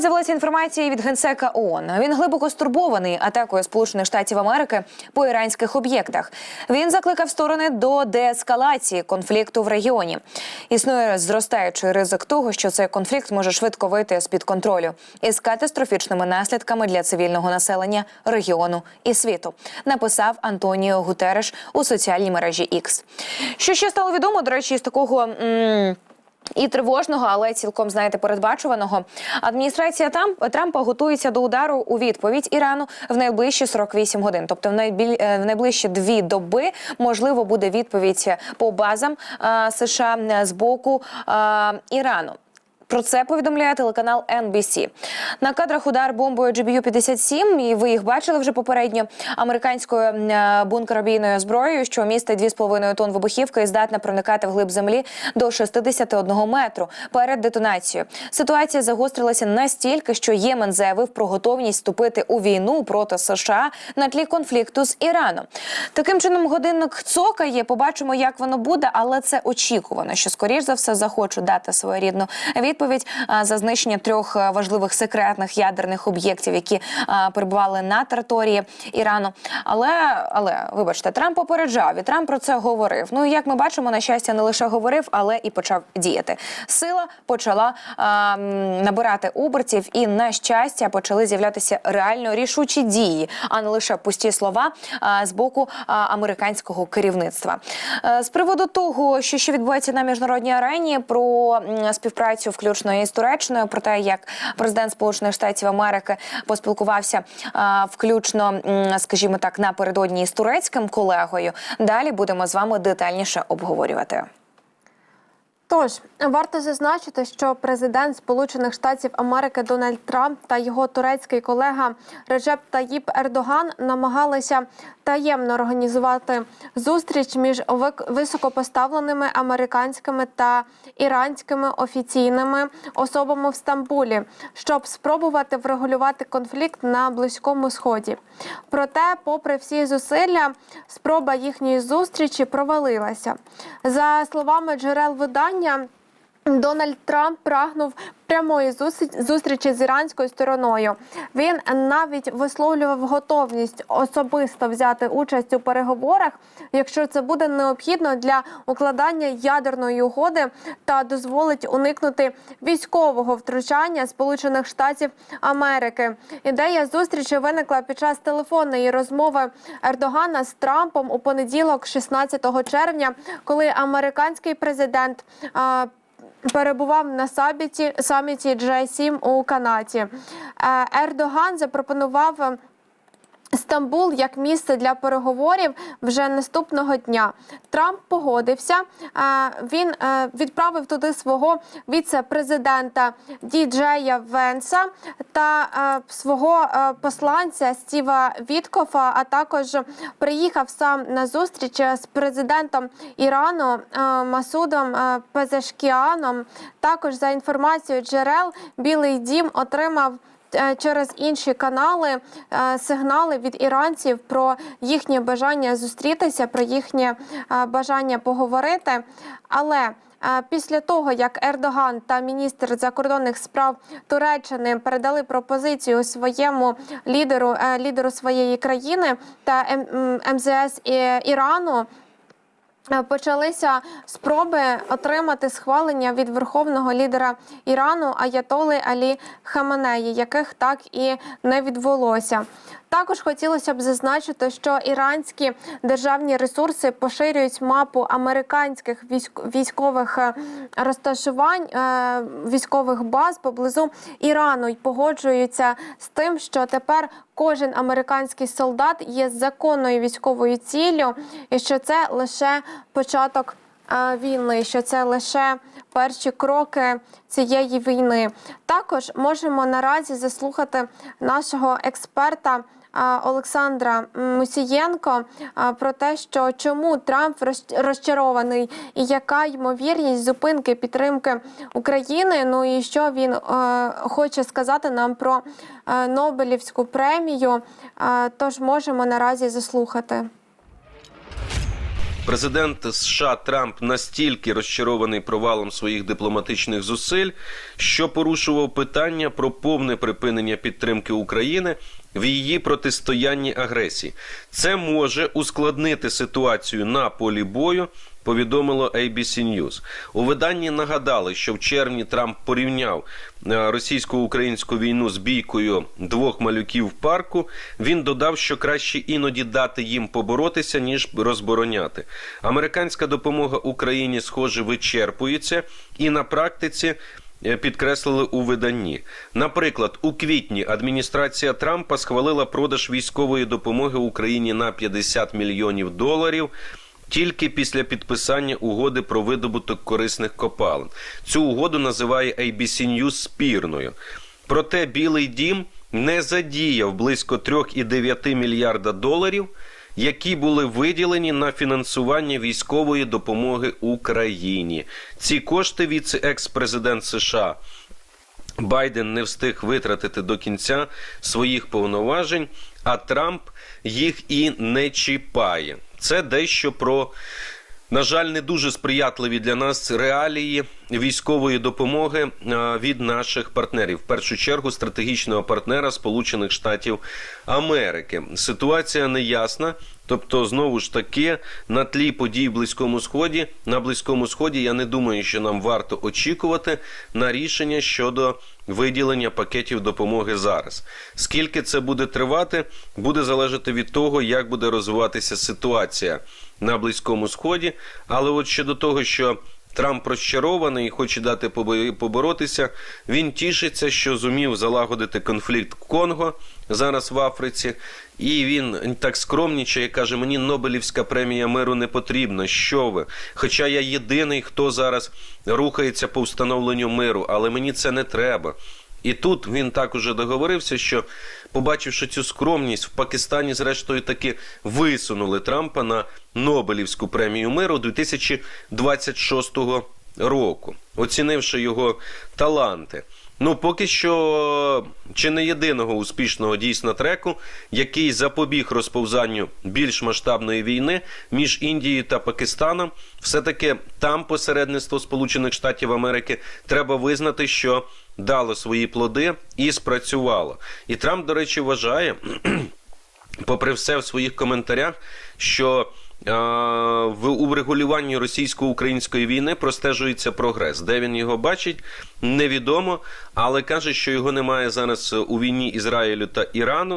З'явилася інформація від генсека ООН. Він глибоко стурбований атакою Сполучених Штатів Америки по іранських об'єктах. Він закликав сторони до деескалації конфлікту в регіоні. Існує зростаючий ризик того, що цей конфлікт може швидко вийти з під контролю із катастрофічними наслідками для цивільного населення регіону і світу. Написав Антоніо Гутереш у соціальній мережі X. Що ще стало відомо, до речі, із такого. м- і тривожного, але цілком знаєте, передбачуваного. Адміністрація там Трампа готується до удару у відповідь Ірану в найближчі 48 годин. Тобто, в найбіль е, в найближчі дві доби можливо буде відповідь по базам США з боку Ірану. Про це повідомляє телеканал NBC. На кадрах удар бомбою GBU-57, і ви їх бачили вже попередньо, американською е, бункеробійною зброєю, що містить 2,5 тонн вибухівки і здатна проникати в глиб землі до 61 метру перед детонацією. Ситуація загострилася настільки, що Ємен заявив про готовність вступити у війну проти США на тлі конфлікту з Іраном. Таким чином, годинник цокає. Побачимо, як воно буде, але це очікувано, що скоріш за все захочуть дати своєрідну відповідь за знищення трьох важливих секретних ядерних об'єктів, які перебували на території Ірану. Але але вибачте, Трамп попереджав і Трамп про це говорив. Ну і як ми бачимо, на щастя, не лише говорив, але і почав діяти. Сила почала а, набирати обертів, і на щастя почали з'являтися реально рішучі дії, а не лише пусті слова а, з боку а, американського керівництва. Е, З приводу того, що ще відбувається на міжнародній арені, про співпрацю, включно із Туреччиною, про те, як президент Сполучених Штатів Америки поспілкувався включно, скажімо так, напередодні з турецьким колегою. Далі будемо з вами детальніше обговорювати. Тож варто зазначити, що президент Сполучених Штатів Америки Дональд Трамп та його турецький колега Реджеп Таїп Ердоган намагалися таємно організувати зустріч між високопоставленими американськими та іранськими офіційними особами в Стамбулі, щоб спробувати врегулювати конфлікт на близькому сході. Проте, попри всі зусилля, спроба їхньої зустрічі провалилася. За словами джерел видання. Дональд Трамп прагнув прямої зустрі- зустрічі з іранською стороною. Він навіть висловлював готовність особисто взяти участь у переговорах, якщо це буде необхідно для укладання ядерної угоди та дозволить уникнути військового втручання Сполучених Штатів Америки. Ідея зустрічі виникла під час телефонної розмови Ердогана з Трампом у понеділок, 16 червня, коли американський президент. Перебував на саміті саміті G7 у Канаді. Е, Ердоган запропонував Стамбул як місце для переговорів вже наступного дня. Трамп погодився. Він е, відправив туди свого віце-президента Діджея Венса та е, свого е, посланця Стіва Віткофа. А також приїхав сам на зустріч з президентом Ірану Масудом Пезешкіаном. Також за інформацією джерел Білий Дім отримав через інші канали е, сигнали від іранців про їхнє бажання зустрітися, про їхнє е, бажання поговорити. Але е, Після того, як Ердоган та міністр закордонних справ Туреччини передали пропозицію своєму лідеру, е, лідеру своєї країни та МЗС Ірану, Е, Почалися спроби отримати схвалення від верховного лідера Ірану Аятоли Алі Хаменеї, яких так і не відбулося. Також хотілося б зазначити, що іранські державні ресурси поширюють мапу американських військ- військових е, розташувань е, військових баз поблизу Ірану і погоджуються з тим, що тепер кожен американський солдат є законною військовою ціллю, і що це лише початок е, війни, що це лише перші кроки цієї війни. Також можемо наразі заслухати нашого експерта. Олександра Мусієнко про те, що чому Трамп розчарований і яка ймовірність зупинки підтримки України. Ну і що він хоче сказати нам про Нобелівську премію. Тож можемо наразі заслухати. Президент США Трамп настільки розчарований провалом своїх дипломатичних зусиль, що порушував питання про повне припинення підтримки України в її протистоянні агресії. Це може ускладнити ситуацію на полі бою. Повідомило ABC News. У виданні нагадали, що в червні Трамп порівняв е, російсько-українську війну з бійкою двох малюків в парку. Він додав, що краще іноді дати їм поборотися, ніж розбороняти. Американська допомога Україні, схоже, вичерпується, і на практиці підкреслили у виданні. Наприклад, у квітні адміністрація Трампа схвалила продаж військової допомоги Україні на 50 мільйонів доларів. Тільки після підписання угоди про видобуток корисних копалин. Цю угоду називає ABC News спірною. Проте Білий дім не задіяв близько 3,9 мільярда доларів, які були виділені на фінансування військової допомоги Україні. Ці кошти віце-екс-президент США Байден не встиг витратити до кінця своїх повноважень, а Трамп їх і не чіпає. Це дещо про, на жаль, не дуже сприятливі для нас реалії військової допомоги від наших партнерів. В першу чергу стратегічного партнера Сполучених Штатів Америки. Ситуація неясна. Тобто, знову ж таки, на тлі подій в Близькому Сході, на Близькому Сході, я не думаю, що нам варто очікувати на рішення щодо виділення пакетів допомоги зараз. Скільки це буде тривати, буде залежати від того, як буде розвиватися ситуація на Близькому Сході. Але от щодо того, що Трамп розчарований і хоче дати поборотися. Він тішиться, що зумів залагодити конфлікт Конго зараз в Африці. І він так скромнічає, каже: мені Нобелівська премія миру не потрібна. Що ви? Хоча я єдиний, хто зараз рухається по встановленню миру, але мені це не треба. І тут він так уже договорився, що побачивши цю скромність, в Пакистані, зрештою, таки висунули Трампа на Нобелівську премію миру 2026 року, оцінивши його таланти. Ну, поки що, чи не єдиного успішного дійсно треку, який запобіг розповзанню більш масштабної війни між Індією та Пакистаном, все-таки там посередництво Сполучених Штатів Америки треба визнати, що дало свої плоди і спрацювало. І Трамп, до речі, вважає, попри все в своїх коментарях, що в урегулюванні російсько-української війни простежується прогрес. Де він його бачить, невідомо, але каже, що його немає зараз у війні Ізраїлю та Ірану.